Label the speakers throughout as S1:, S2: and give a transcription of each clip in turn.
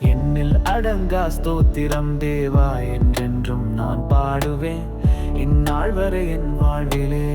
S1: என்னில் அடங்கா ஸ்தோத்திரம் தேவா என்றென்றும் நான் பாடுவேன். இந்நாள் வரை என் வாழ்விலே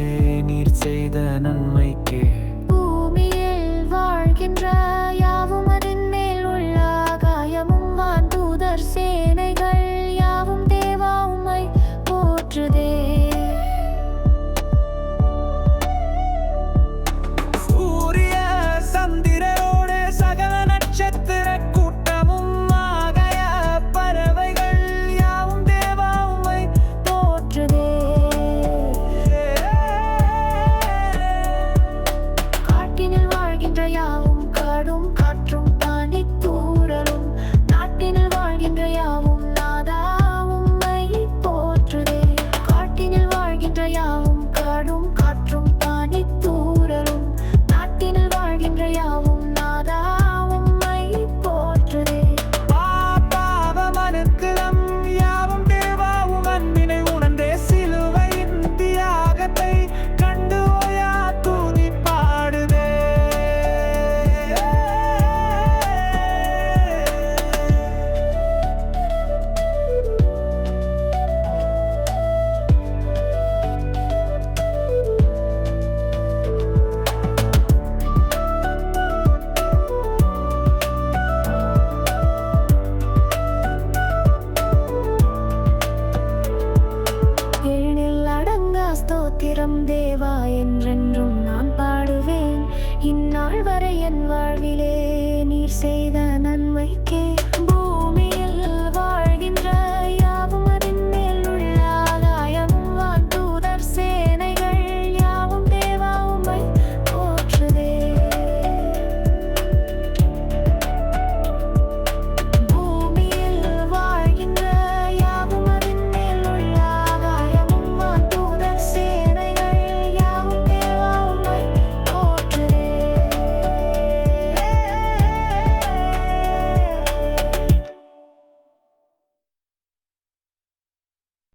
S2: தேவா என்றன்